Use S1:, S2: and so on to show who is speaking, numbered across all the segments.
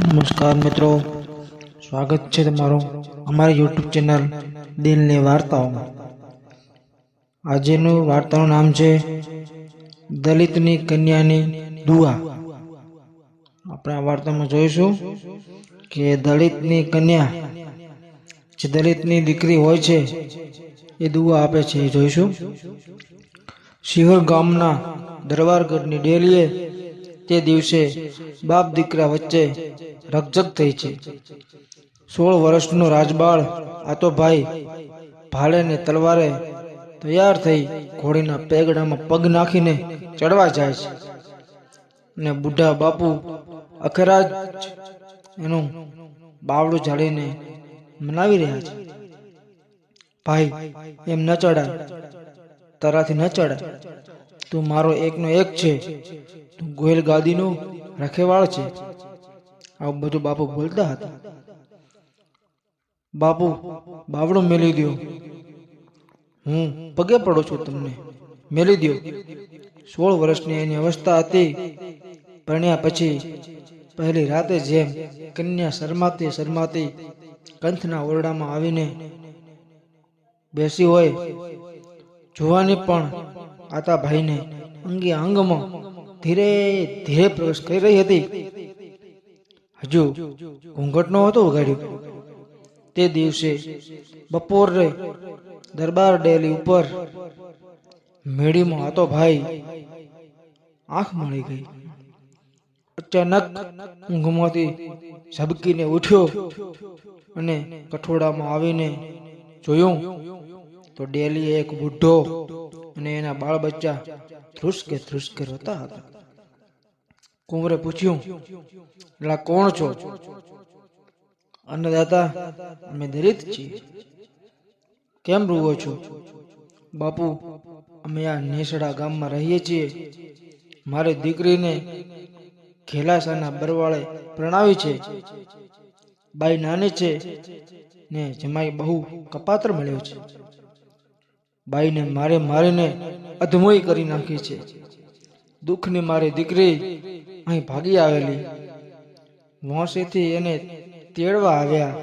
S1: નમસ્કાર મિત્રો. સ્વાગત છે તમારું અમારી યુટ્યુબ ચેનલ દિલની વાર્તાઓમાં. આજેનું વાર્તાનું નામ છે દલિતની કન્યાની દુઆ. આપણે આ વાર્તામાં જોઈશું કે દલિતની કન્યા, જે દલિતની દીકરી હોય છે, એ દુઆ આપે છે. એ જોઈશું. શિહોર ગામના દરબારગઢની ડેલીએ તે દિવસે બાપ દીકરા વચ્ચે રકઝક થઈ છે. સોળ વર્ષનો રાજબાળ આતોભાઈ ભાલે ને તલવારે તૈયાર થઈ ઘોડીના પેગડામાં પગ નાખીને ચડવા જાય છે. ને બુઢા બાપુ અખરાજ એનું બાવડું જાળીને મનાવી રહ્યા છે. ભાઈ, એમ ન ચડાય. તારાથી ન ચડાય. તું મારો એકનો એક છે. તું ગોયલ ગાદીનો રખેવાળ છે. આવું બધું બાપુ બોલતા હતા. બાપુ, બાવડો મેલી દો હું પગે પડું છું તમને. મેલી દો સોળ વર્ષની એની અવસ્થા હતી. પરણ્યા પછી પહેલી રાતે જેમ કન્યા શરમાતી શરમાતી કંથના ઓરડામાં આવીને બેસી હોય, જોવાની પણ આતા ભાઈને અંગે અંગમાં ધીરે ધીરે પ્રવેશ કરી રહી હતી. હજુ ઘૂંઘટ હતો ઉગાડ્યું તે દિવસે બપોરે દરબાર ડેલી ઉપર મેળીમાં હતો ભાઈ આંખ મળી ગઈ. અચાનક ઊંઘમાંથી ઝબકીને ઉઠ્યો અને કઠોડામાં આવીને જોયું તો ડેલી એક બુઢો અને એના બાળ બચ્ચા ધ્રુસકે ધ્રુસકે રોતા હતા. કુંવરે પૂછ્યું એટલે કોણ છો? અન્નદાતા, અમે દરિત છીએ. કેમ રૂવો છો? બાપુ, અમે આ નેસડા ગામમાં રહીએ છીએ. મારી દીકરીને ખેલાસાના બરવાળે પ્રણાવી છે. બાઈ નાની છે ને જમાઈ બહુ કપાત્ર મળ્યો છે. બાઈને મારે મારીને અધમોય કરી નાખી છે. દુઃખની મારી દીકરી અહીં ભાગી આવેલી. મોસેથી એને તેડવા આવ્યા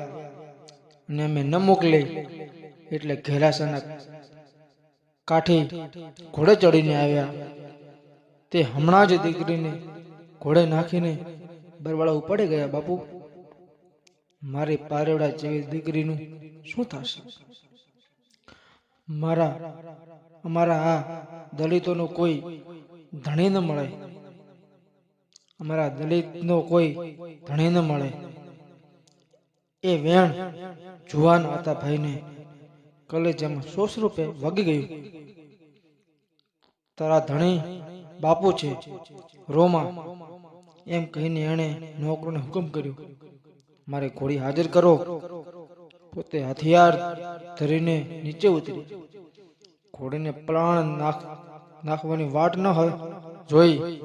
S1: અને અમે ન મોકલી એટલે ઘેરાસાના કાઠી ઘોડે ચડીને આવ્યા. તે હમણાં જ દીકરીને ઘોડે નાખીને બરવાળા ઉપાડી ગયા, બાપુ, મારી પારેવડા જેવી દીકરીનું શું થશે? મારા, અમારા આ દલિતોનો કોઈ ધણી ન મળે. અમારા દલિતનો કોઈ ધણી ન મળે. એ વેણ જુવાન હતા ભાઈને કલેજામાં સોસ રૂપે વગી ગયું. તારા ધણી બાપુ છે, રોમા. એમ કહીને એણે નોકરોને હુકમ કર્યો. મારે ઘોડી હાજર કરો. પોતે હથિયાર ધરીને નીચે ઉતરી. ઘોડીને પ્રાણ નાખ, નાખવાની વાટ ન હોય, જોઈ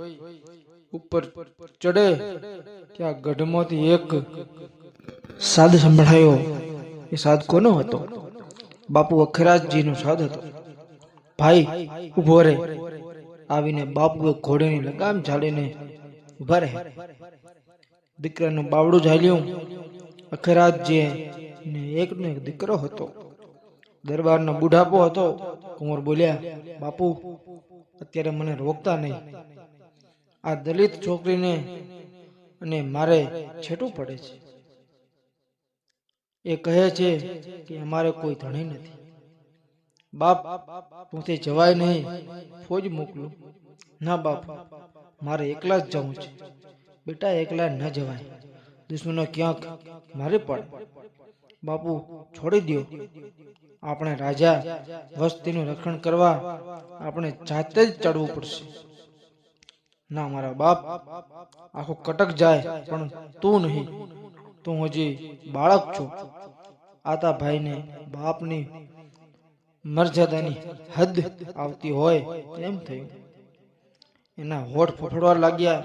S1: ઉપર ચડે, ત્યાં ગઢમાંથી એક સાદ સંભળાયો. એ સાદ કોનો હતો? બાપુ અખરાજજીનો સાદ હતો. ભાઈ ઊભો રે. આવીને બાપુએ ઘોડીની લગામ ઝાડીને ઊભા રહે. દીકરાનું બાવડું ઝાલ્યું. અખરાજજી ને એકનો એક દીકરો હતો. દરબારનો બુઢાપો હતો. કુંવર બોલ્યા, બાપુ, અત્યારે મને રોકતા નહીં. આ દલિત છોકરીને અને મારે છેટું પડે છે. એ કહે છે કે અમારે કોઈ ધણી નથી. બાપ પોતે જવાય નહીં. ફોજ મોકલું. ના બાપ, મારે એકલા જ જવું છે. બેટા, એકલા ન જવાય. દુશ્મનો ક્યાંક મારે પડે બાપુ, છોડી દો આપણે રાજા વસ્તીનું રક્ષણ કરવા આપણે જાતે જ ચડવું પડશે. ના, મારા બાપ, આખો કટક જાય, પણ તું નહીં. તું હજી બાળક છો. આતા ભાઈને બાપની મર્યાદાની હદ આવતી હોય એમ થયું? એના હોઠ ફફડવા લાગ્યા.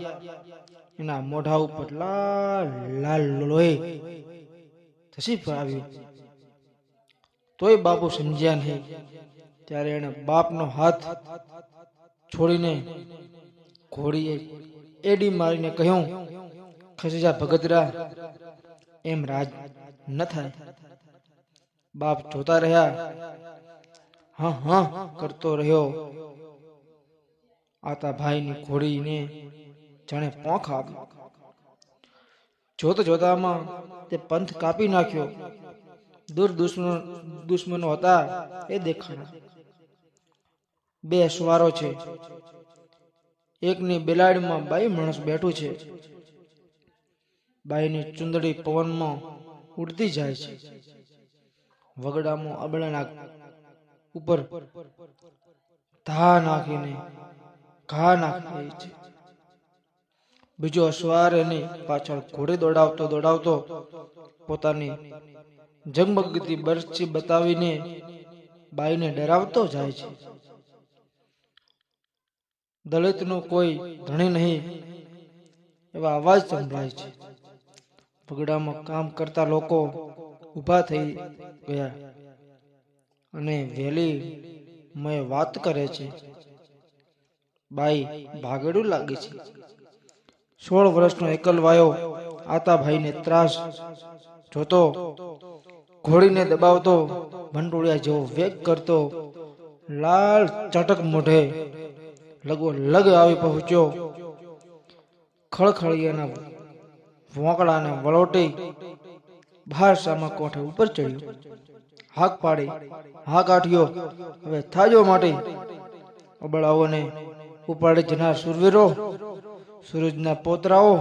S1: એના મોઢા ઉપર લાલ લાલ લોહી ધસી આવ્યું તોય બાપુ સમજ્યા નહીં. ત્યારે એણે બાપનો હાથ છોડીને ઘોડીએ એડી મારીને કહ્યું ખસી જા ભગતરા, એમ રાજ ન થાય. બાપ જોતા રહ્યા. હા હા, કરતો રહ્યો. આતા ભાઈની ઘોડીને જાણે પોંખ આવી જોત જોતામાં તે પંથ કાપી નાખ્યો. દૂર દુશ્મનો દુશ્મનો હતા એ દેખાણા. બે સવારો છે. એકની બિલાડીમાં બાઈ માણસ બેઠું છે. બાઈની ચુંદડી પવનમાં ઉડતી જાય છે. વગડામાં અબળાના ઉપર ધા નાખીને ઘા નાખી છે. બીજો અશ્વાર એની પાછળ ઘોડે દોડાવતો દોડાવતો પોતાની ઝગમગતી બરછી બતાવીને બાઈને ડરાવતો જાય છે. દલિતનો કોઈ ધણી નહીં, એવા અવાજ સંભળાય છે. ભગડામાં કામ કરતા લોકો ઊભા થઈ ગયા અને વેલી મય વાત કરે છે. બાઈ ભાગડું લાગે છે. સોળ વર્ષનો એકલવાયો આતાભાઈને ત્રાસ જોતો, ઘોડીને દબાવતો, ભંડોળિયા જેવો વેગ કરતો, લાલ ચટક મોઢે લગો લગ આવી પહોંચ્યો. ખળખળિયાના વોંકડાને વળોટી બહાર સામા કોઠે ઉપર ચડ્યો. હાક પાડી હા કાઢ્યો હવે થાજો માટે. અબળાઓને ઉપાડી જનાર સુરવીરો. સૂરજના પોતરાઓ,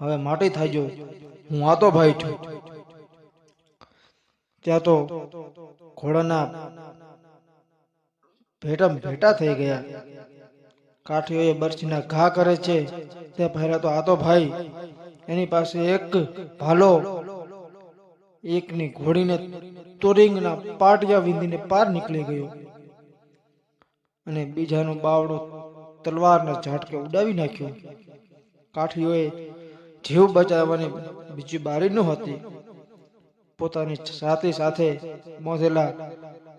S1: હવે માટી થાજો. હું આતો ભાઈ છું. ત્યાં તો ઘોડાના ભેટમ ભેટા થઈ ગયા. કાઠીઓએ બરછીના ઘા કરે છે. તે પહેલા તો આતો ભાઈ. એની પાસે એક ભાલો, એકની ઘોડીને તોરિંગના પાટિયા વિંધીને પાર નીકળી ગયો. અને બીજાનો બાવડો તલવારના ઝાટકે ઉડાવી નાખ્યો. કાઠીઓએ જીવ બચાવવાની બીજી બારી નહોતી પોતાની સાથે સાથે મોધેલા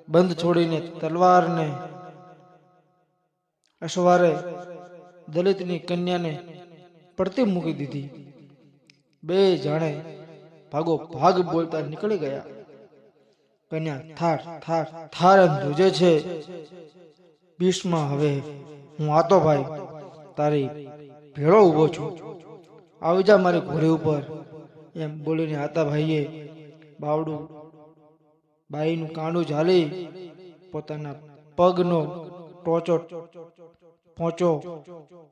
S1: બંધ છોડીને તલવારને અસવારે દલિતની કન્યાને પડતી મૂકી દીધી. બે જાણે ભાગો ભાગ બોલતા નીકળી ગયા. કન્યા થાર થાર થાર ધ્રુજે છે. ભીષ્મા, હવે હું આતો ભાઈ તારી ભેળો ઊભો છું. આવી જા મારી ઘોડી ઉપર. એમ બોલીને આતા ભાઈએ બાવડું બાઈનું કાંડું ઝાલી પોતાના પગનો ટોચો પહોંચો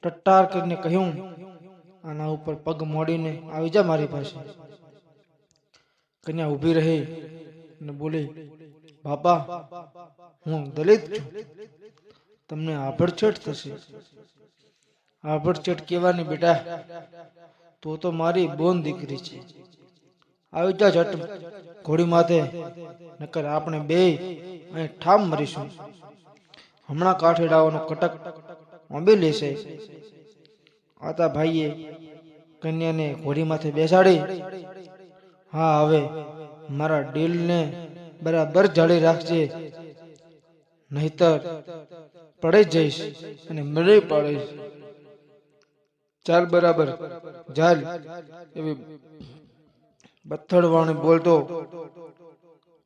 S1: ટટ્ટાર કરીને કહ્યું, આના ઉપર પગ મોડીને આવી જા મારી પાસે. કન્યા ઊભી રહી અને બોલી, બાપા, હું દલિત છું. તમને આભડછેટ થશે. આભડછેટ કહેવાની બેટા, તો તો મારી બોન દીકરી છે. આવી જા જટ ઘોડી માથે, નકર આપણે બે અહીં ઠામ મરીશું. હમણાં કાઠેડાઓનો કટક ઓંબી લેશે. આતા ભાઈએ કન્યાને ઘોડી માથે બેસાડી. હા, હવે મારા ડીલને બરાબર જાળી રાખજે. નહીતર પડી જઈશ અને મળી પાડીશ ચાલ બરાબર, ચાલ. એવી બથડવાણી બોલતો,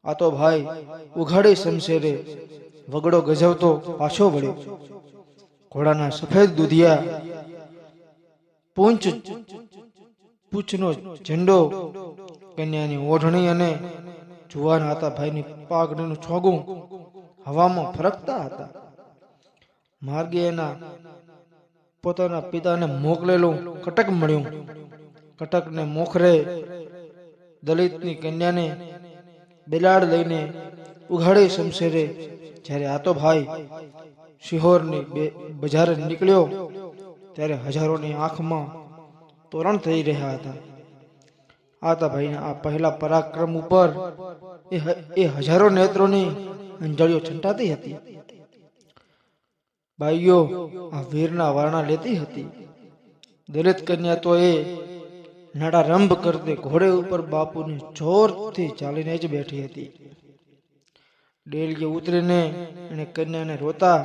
S1: આ તો ભાઈ ઉઘાડે શમશેરે. વગડો ગજવતો પાછો વળ્યો. ઘોડાના સફેદ દૂધિયા પૂંછ પૂંછનો ઝંડો, કન્યાની ઓઢણી અને જુવાન હતા ભાઈની પાઘડીનું છોગું હવામાં ફરકતા હતા. માર્ગે એના પોતાના પિતાને મોકલેલું કટક મળ્યું. કટકને મોખરે દલિતની કન્યાને બિલાડ લઈને ઉઘાડી શમશેરે. જ્યારે આતો ભાઈ શિહોરની બજારે નીકળ્યો, ત્યારે હજારોની આંખમાં તોરણ થઈ રહ્યા હતા. આતા ભાઈના આ પહેલા પરાક્રમ ઉપર એ હજારો નેત્રોની અંજળીઓ છંટાતી હતી. બાઈઓ આ વીરના વારણા લેતી હતી. દલિત કન્યા તો એ નડારંભ કરતે ઘોડે ઉપર બાપુની જોરથી ચાલીને જ બેઠી હતી. ડેલીએ ઉતરીને એને કન્યાને રોતા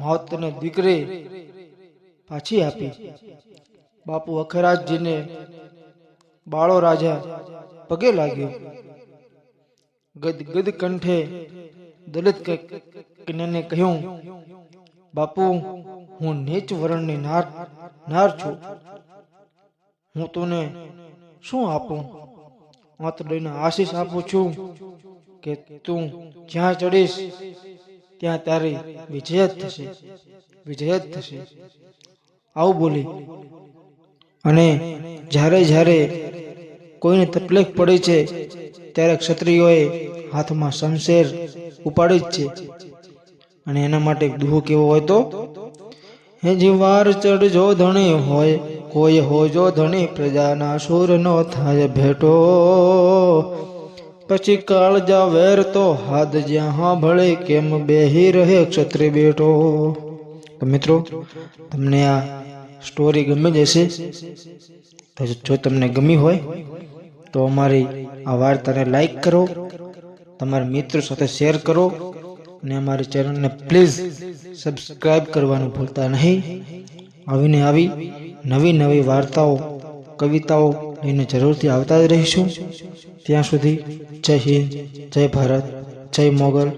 S1: માવતરને દીકરી પાછી આપી. બાપુ અખરાજજીને, બાળો રાજા, પગે લાગ્યો. ગદ ગદ કંઠે દલિત કન્યાને કહ્યું બાપુ, હું નીચ વર્ણની નાર નાર છું. હું તને શું આપું? માત્ર લઈને આશીષ આપું છું કે તું જ્યાં ચડીશ, ત્યાં તારી વિજય જ થશે વિજય જ થશે. આવું બોલી. અને જ્યારે જ્યારે કોઈને તકલીફ પડી છે, ત્યારે ક્ષત્રિયોએ હાથમાં શમશેર ઉપાડી જ છે. અને એના માટે દુહો કેવો હોય તો? હે જીવાર ચડજો ધણી હોય, કોઈ હોજો ધણી પ્રજાના સુર નો થાય ભેટો. પછી કાળ જા વેર તો હાથ જ્યાં ભળે કેમ બેહી રહે ક્ષત્રિય બેટો? તો મિત્રો, તમને આ સ્ટોરી ગમી જશે? જો તમને ગમી હોય, તો અમારી આ વાર્તાને લાઈક કરો. તમારા મિત્રો સાથે શેર કરો. અને અમારી ચેનલને પ્લીઝ સબસ્ક્રાઈબ કરવાનું ભૂલતા નહીં. આવીને આવી નવી નવી વાર્તાઓ, કવિતાઓ લઈને જરૂરથી આવતા જ રહીશું. ત્યાં સુધી જય હિન્દ, જય ભારત, જય મોગલ.